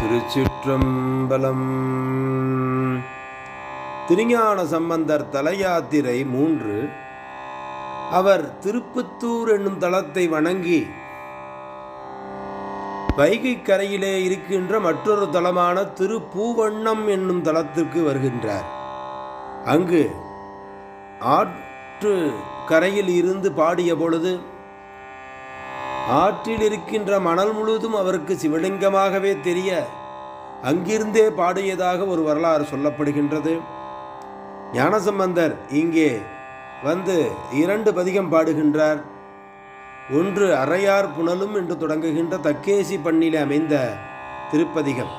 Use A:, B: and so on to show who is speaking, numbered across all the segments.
A: திருச்சிற்றம்பலம். திருஞான சம்பந்தர் தலையாத்திரை மூன்று. அவர் திருப்புத்தூர் என்னும் தலத்தை வணங்கி வைகை கரையிலே இருக்கின்ற மற்றொரு தலமான திருப்பூவண்ணம் என்னும் தலத்திற்கு வருகின்றார். அங்கு ஆற்று கரையில் இருந்து பாடிய பொழுது ஆற்றில் இருக்கின்ற மணல் முழுவதும் அவருக்கு சிவலிங்கமாகவே தெரிய அங்கிருந்தே பாடியதாக ஒரு வரலாறு சொல்லப்படுகின்றது. ஞானசம்பந்தர் இங்கே வந்து இரண்டு பதிகம் பாடுகின்றார். ஒன்று அறையார் புனலும் என்று தொடங்குகின்ற தக்கேசி பண்ணிலே அமைந்த திருப்பதிகம்.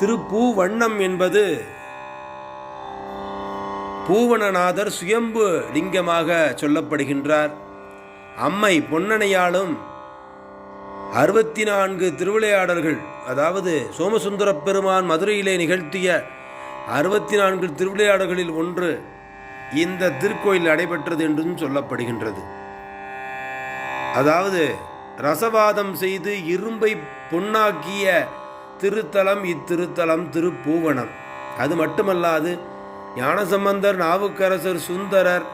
A: திருப்பூவண்ணம் என்பது பூவனநாதர் சுயம்பு லிங்கமாக சொல்லப்படுகின்றார். அம்மை பொன்னணையாலும் அறுபத்தி நான்கு திருவிளையாடல்கள் அதாவது சோமசுந்தர பெருமான் மதுரையிலே நிகழ்த்திய அறுபத்தி நான்கு திருவிளையாடல்களில் ஒன்று இந்த திருக்கோயில் நடைபெற்றது என்றும் சொல்லப்படுகின்றது. அதாவது ரசவாதம் செய்து இரும்பை பொன்னாக்கிய திருத்தலம் இத்திருத்தலம் திருப்பூவனம். அது மட்டுமல்லாது ஞானசம்பந்தர் நாவுக்கரசர் சுந்தரர்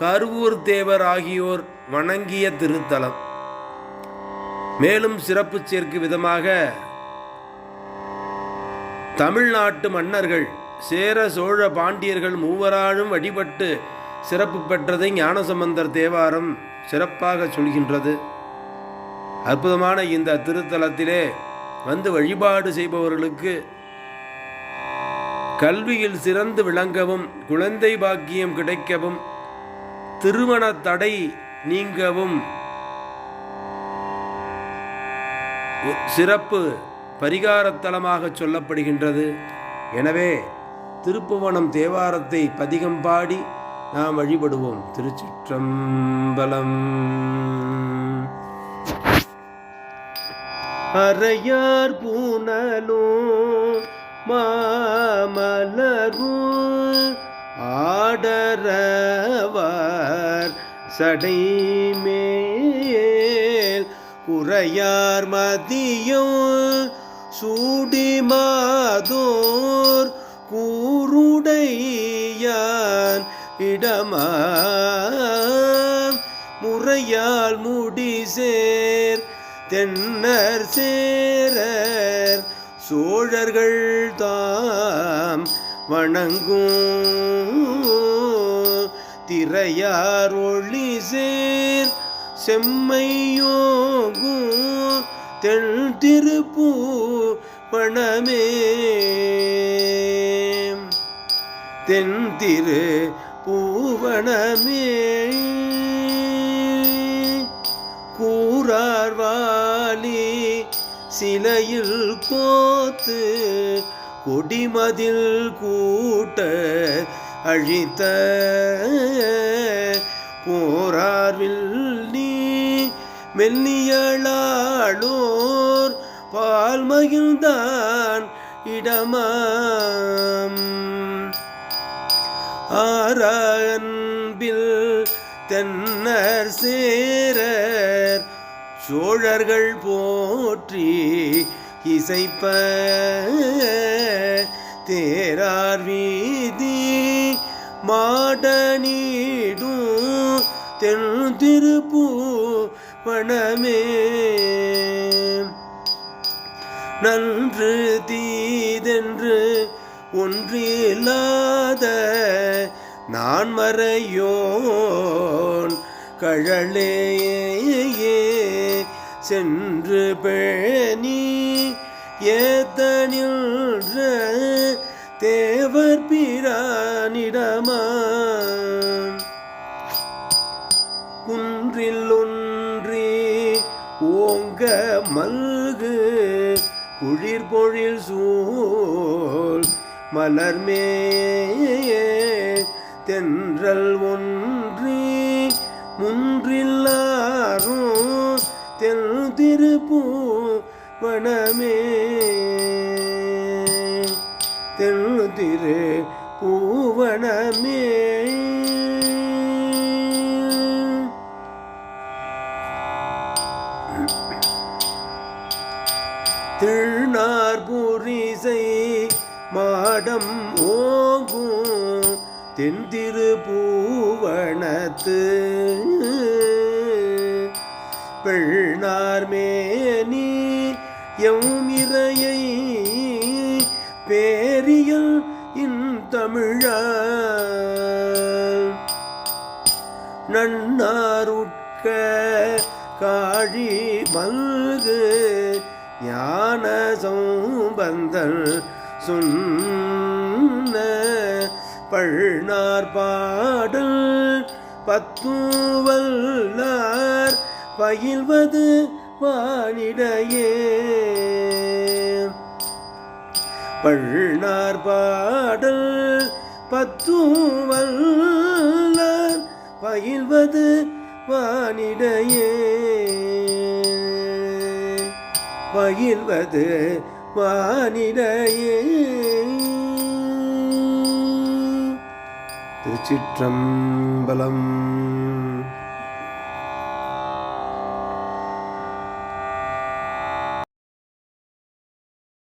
A: கருவூர் தேவர் ஆகியோர் வணங்கிய திருத்தலம். மேலும் சிறப்பு சேர்க்கும் விதமாக தமிழ்நாட்டு மன்னர்கள் சேர சோழ பாண்டியர்கள் மூவராலும் வழிபட்டு சிறப்பு பெற்றதை ஞானசம்பந்தர் தேவாரம் சிறப்பாக சொல்கின்றது. அற்புதமான இந்த திருத்தலத்திலே வந்து வழிபாடு செய்பவர்களுக்கு கல்வியில் சிறந்து விளங்கவும் குழந்தை பாக்கியம் கிடைக்கவும் திருமண தடை நீங்கவும் சிறப்பு பரிகாரத்தலமாக சொல்லப்படுகின்றது. எனவே திருப்புவனம் தேவாரத்தை பதிகம் பாடி நாம் வழிபடுவோம். திருச்சிற்றம்பலம். அறையார் பூனலும் மாமலரும் ஆடரவார் சடைமே குறையார் மதியும் சூடி மாதோர் கூருடையான் இடமா முறையால் முடிசேர் தென்னர் சேரர் சோழர்கள் தாம் வணங்கும். திரையார் ஒளி சேர் செம்மையோகும் தெள் திருப்பூ பணமே தென் திரு பூவனமே கூறார்வாலி சிலையில் கோத்து கொடிமதில் கூட்ட அழித்த போரார்வில் நீ பால் மகிழ்ந்தான் இடமாம். ஆரன்பில் தென்னர் சேரர் சோழர்கள் போற்றி இசைப்ப தேரார் வீதி மாடனீடும் தென் திருப்பூ பணமே நன்று தீதென்று ஒன்றில்லாத நான் மறையோன் கழலேயே சென்று பேணி ஏத்தனின்ற தேவர் பிரானிடம குளிர் பொழில் சூழ் மலர்மே தென்றல் ஒன்றி முன்றில்லாரும் தென் திருப்பூ வனமே தென் திரு பூவனமே திரு திருநார் புரிசை மாடம் ஓங்கும் தென்திரு பூவனத்து. பெண்ணார் மேனி எம் இறையை பேரியல் இந்தமிழ நன்னாருட்க காழி மல்கு ஞான சம்பந்தன் சொன்ன பழ்நார் பாடல் பத்துவல்லார் பயில்வது வானிடையே. பழ்நார் பாடல் பத்துவல்லார் பயில்வது வானிடையே. பயில்வது வானிடையே திருச்சிற்றம்பலம்.